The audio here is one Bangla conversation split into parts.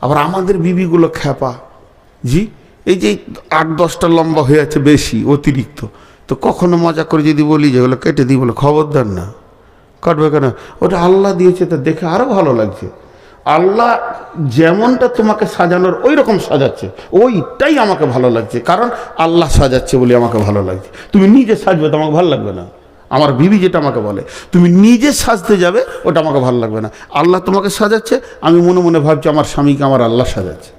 আবার আমাদের বিবিগুলো খ্যাপা। জি? এই যে আট, দশটা লম্বা হয়ে আছে বেশি, অতিরিক্ত। তো কখনো মজা করে যদি বলি যে ওগুলো কেটে দিই বলে খবরদার না। কাটবে কেন? ওটা আল্লাহ দিয়েছে, তা দেখে আরও ভালো লাগছে। আল্লাহ যেমনটা তোমাকে সাজানোর ওই রকম সাজাচ্ছে, ওইটাই আমাকে ভালো লাগছে। কারণ আল্লাহ সাজাচ্ছে বলে আমাকে ভালো লাগছে। তুমি নিজে সাজবে, তো আমাকে ভালো লাগবে না। আমার বিবি যেটা আমাকে বলে, তুমি নিজে সাজতে যাবে, ওটা আমাকে ভালো লাগবে না। আল্লাহ তোমাকে সাজাচ্ছে, আমি মনে মনে ভাবছি আমার স্বামীকে আমার আল্লাহ সাজাচ্ছে।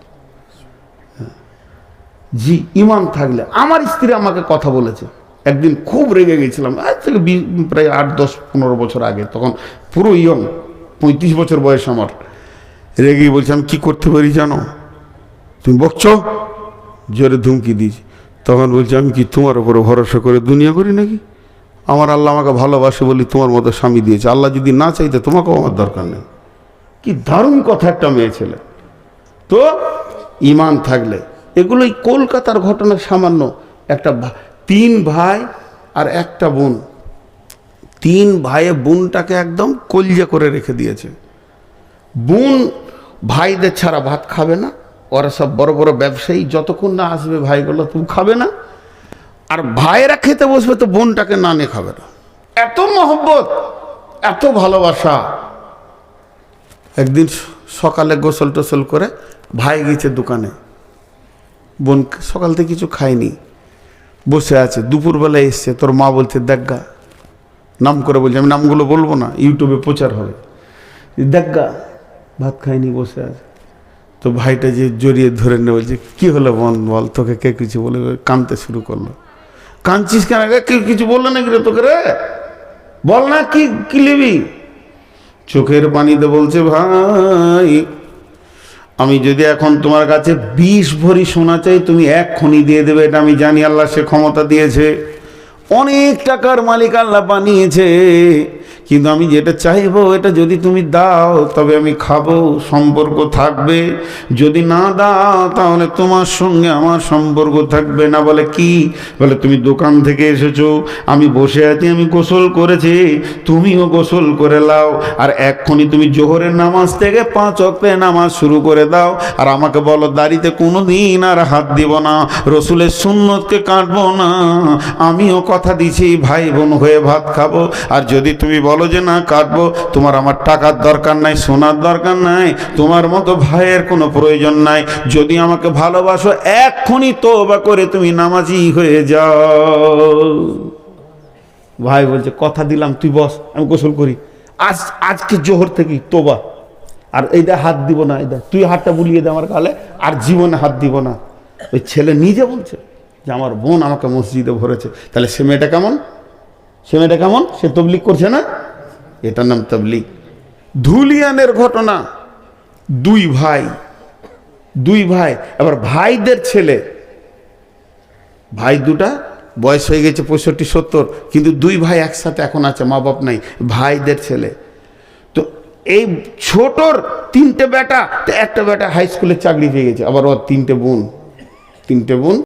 জি, ইমান থাকলে, আমার স্ত্রী আমাকে কথা বলেছে। একদিন খুব রেগে গেছিলাম, আজ থেকে প্রায় আট, দশ, পনেরো বছর আগে, তখন পুরো ইয়ং, পঁয়ত্রিশ বছর বয়স আমার। রেগে বলছি, আমি কী করতে পারি জানো? তুমি বকছ? জোরে ধুমকি দিয়েছি। তখন বলছি, আমি কি তোমার উপরে ভরসা করে দুনিয়া করি নাকি? আমার আল্লাহ আমাকে ভালোবাসে বলি তোমার মতো স্বামী দিয়েছে। আল্লাহ যদি না চাইতে, তোমাকেও আমার দরকার নেই। কি দারুণ কথা একটা মেয়ে ছেলে। তো ইমান থাকলে, এগুলোই কলকাতার ঘটনা সামান্য একটা তিন ভাই আর একটা বোন। তিন ভাইয়ে বোনটাকে একদম কলজা করে রেখে দিয়েছে। বোন ভাইদের ছাড়া ভাত খাবে না। ওরা সব বড় বড় ব্যবসায়ী, যতক্ষণ না আসবে ভাইগুলো, তুমি খাবে না। আর ভাইয়েরা খেতে বসবে তো বোনটাকে না নিয়ে খাবে না। এত মহব্বত, এত ভালোবাসা। একদিন সকালে গোসল টোসল করে ভাই গেছে দোকানে। বোন সকাল থেকে কিছু খায়নি। বসে আছে দুপুরবেলায় এসছে, তোর মা বলছে দেখগা নাম করে বলছে, আমি নামগুলো বলব না, ইউটিউবে প্রচার হবে। দেখগা ভাত খায়নি বসে আছে। তো ভাইটা যে জড়িয়ে ধরে নে বলছে, কী হলো বোন, বল, তোকে কে কিছু বলে কাঁদতে শুরু করল? কাঁদছিস কেন? কেউ কিছু বলল নাকি রে তোকে রে? বল না, কি কি নিবি চোখের পানিতে বলছে, ভাই, আমি যদি এখন তোমার কাছে বিশ ভরি সোনা চাই, তুমি এক্ষুনি দিয়ে দেবে, এটা আমি জানি, আল্লাহ সে ক্ষমতা দিয়েছে। অনেক টাকার মালিক আল্লাহ বানিয়েছে। কিন্তু আমি যেটা চাইব, এটা যদি তুমি দাও, তবে আমি খাব, সম্পর্ক থাকবে। যদি না দাও, তাহলে তোমার সঙ্গে আমার সম্পর্ক থাকবে না। বলে কি? বলে, তুমি দোকান থেকে এসেছ, আমি বসে আছি, আমি গোসল করেছি, তুমিও গোসল করে লাও, আর এক্ষুনি তুমি জোহরের নামাজ থেকে পাঁচ অক্টে নামাজ শুরু করে দাও, আর আমাকে বলো, দাড়িতে কোনো দিন আর হাত দিব না, রসুলের সুন্নতকে কাটবো না। আমিও কথা দিছি, ভাই বোন হয়ে ভাত খাব, আর যদি তুমি বলো যে না কাটবো, তোমার আমার টাকার দরকার নাই, সোনার দরকার নাই, তোমার মতো ভাইয়ের কোনো প্রয়োজন নাই। যদি আমাকে ভালোবাসো, এক্ষুনি তোবা করে তুমি নামাজি হয়ে যাও। ভাই বলছে, কথা দিলাম, তুই বস, আমি গোসল করি। আজ, আজকে জোহর থেকে তোবা আর এইটা হাত দিব না এটা তুই হাতটা বুলিয়ে দে আমার গালে, আর জীবনে হাত দিব না। ওই ছেলে নিজে বলছে যে, আমার বোন আমাকে মসজিদে ভরেছে। তাহলে সে মেয়েটা কেমন? সে মেয়েটা কেমন? সে তবলিক করছে না? এটার নাম তবলিক ধুলিয়ানের ঘটনা, দুই ভাই দুই ভাই, আবার ভাইদের ছেলে। ভাই দুটা, বয়স হয়ে গেছে পঁয়ষট্টি, সত্তর, কিন্তু দুই ভাই একসাথে এখন আছে মা বাপ নাই, ভাইদের ছেলে। তো এই ছোটর তিনটে বেটা, তো একটা বেটা হাই স্কুলে চাকরি পেয়ে গেছে, আবার ওর তিনটে বোন তিনটে বোন